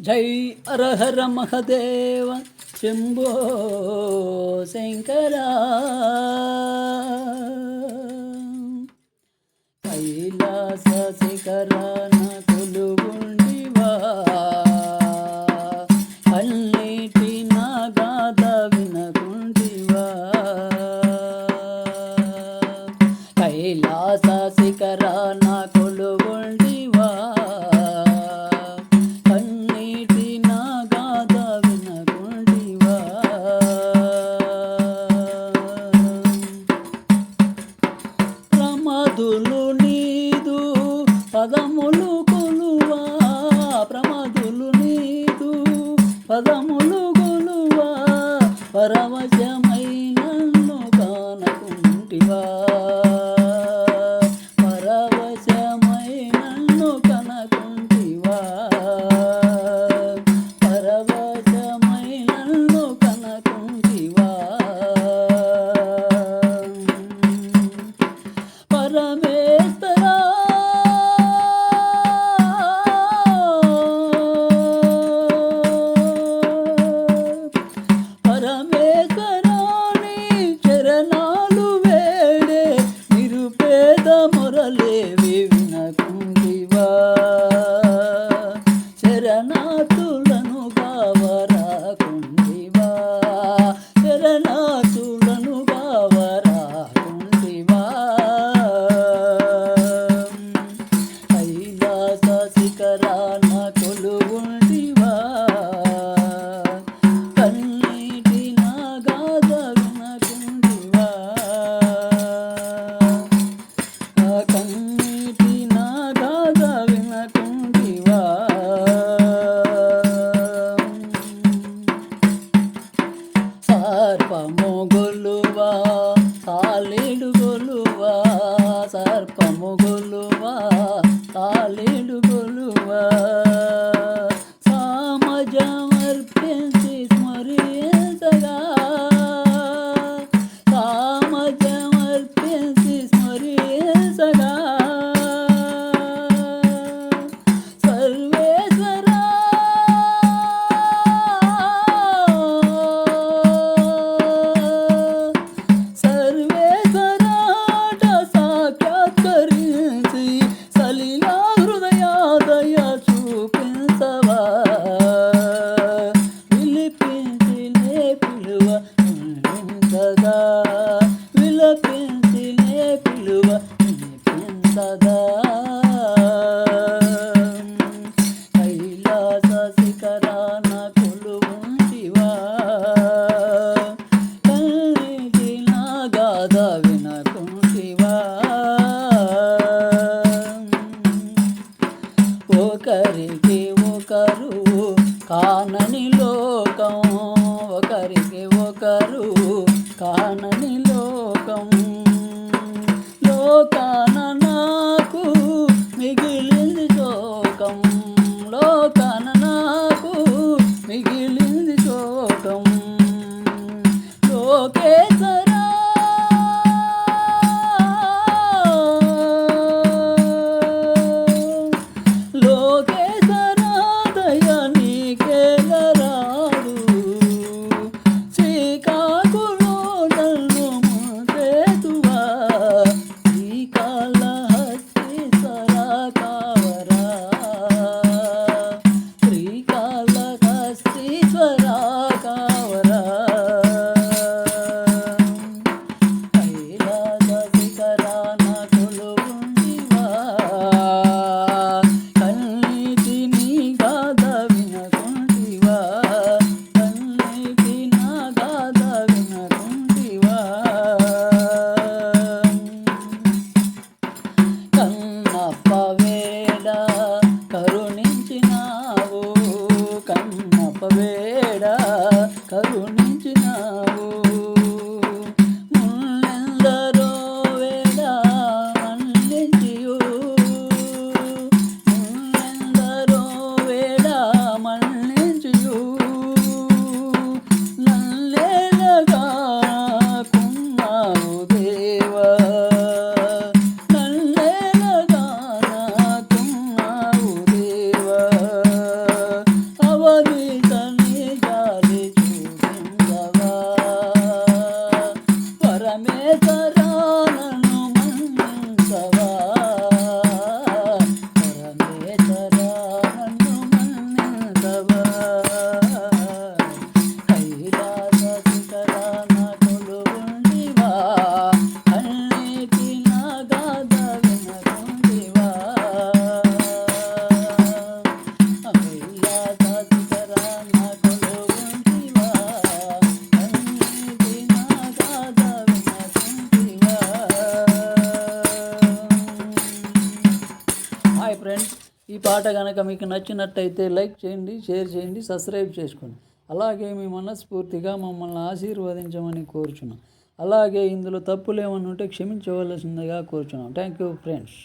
జై అరహర మహదేవ శంభో శంకర. కైలాస శిఖరాన కొలుగుండివా అన్నిటి నా గాథ వినకుండివా. కైలాస శిఖరాన ఆకాశమై నన్ను కనకుంటివా? తులు సర్పము గొల్లువా తాళేడు గొల్లువా సర్పము గొల్లువా తాళేడు గొల్లువా ఒకరు కానని లోకం ఒకరికి ఒకరు కానని లోకం. లోకాన నాకు మిగిలి me. ఈ పాట కనుక మీకు నచ్చినట్టయితే లైక్ చేయండి షేర్ చేయండి సబ్స్క్రైబ్ చేసుకోండి. అలాగే మీ మనస్ఫూర్తిగా మమ్మల్ని ఆశీర్వదించమని కోరుచున్నాం. అలాగే ఇందులో తప్పులు ఏమన్నా ఉంటే క్షమించవలసిందిగా కోరుచున్నాం. Thank you friends